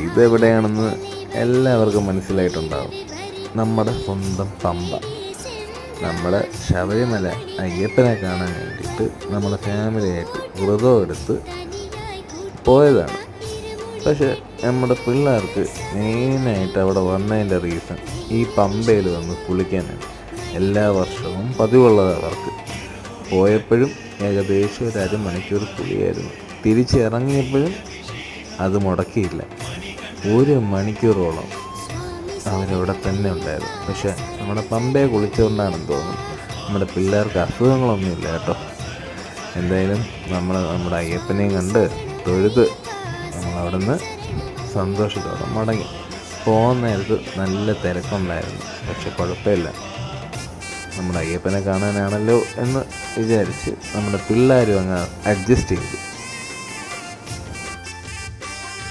ഇതെവിടെയാണെന്ന് എല്ലാവർക്കും മനസ്സിലായിട്ടുണ്ടാവും. നമ്മുടെ സ്വന്തം പമ്പ നമ്മുടെ ശബരിമല അയ്യപ്പനെ കാണാൻ വേണ്ടിയിട്ട് നമ്മുടെ ഫാമിലിയായിട്ട് വ്രതം എടുത്ത് പോയതാണ്. പക്ഷെ നമ്മുടെ പിള്ളേർക്ക് മെയിനായിട്ട് അവിടെ വന്നതിന്റെ റീസൺ ഈ പമ്പയിൽ വന്ന് കുളിക്കാനാണ്. എല്ലാ വർഷവും പതിവുള്ളത് അവർക്ക്. പോയപ്പോഴും ഏകദേശം ഒരു അരമണിക്കൂർ കുളിയായിരുന്നു. തിരിച്ചിറങ്ങിയപ്പോഴും അത് മുടക്കിയില്ല. ഒരു മണിക്കൂറോളം അവരവിടെ തന്നെ ഉണ്ടായിരുന്നു. പക്ഷെ നമ്മുടെ പമ്പയെ കുളിച്ചുകൊണ്ടാണെന്ന് തോന്നുന്നു. നമ്മുടെ പിള്ളേർക്ക് അസുഖങ്ങളൊന്നുമില്ല കേട്ടോ. എന്തായാലും നമ്മൾ നമ്മുടെ അയ്യപ്പനെയും കണ്ട് തൊഴുത് നമ്മളവിടെ നിന്ന് സന്തോഷത്തോടെ മടങ്ങി. പോകുന്ന നേരത്ത് നല്ല തിരക്കുണ്ടായിരുന്നു. പക്ഷെ കുഴപ്പമില്ല. നമ്മുടെ അയ്യപ്പനെ കാണാനാണല്ലോ എന്ന് വിചാരിച്ച് നമ്മുടെ പിള്ളേരും അങ്ങ് അഡ്ജസ്റ്റ് ചെയ്തു.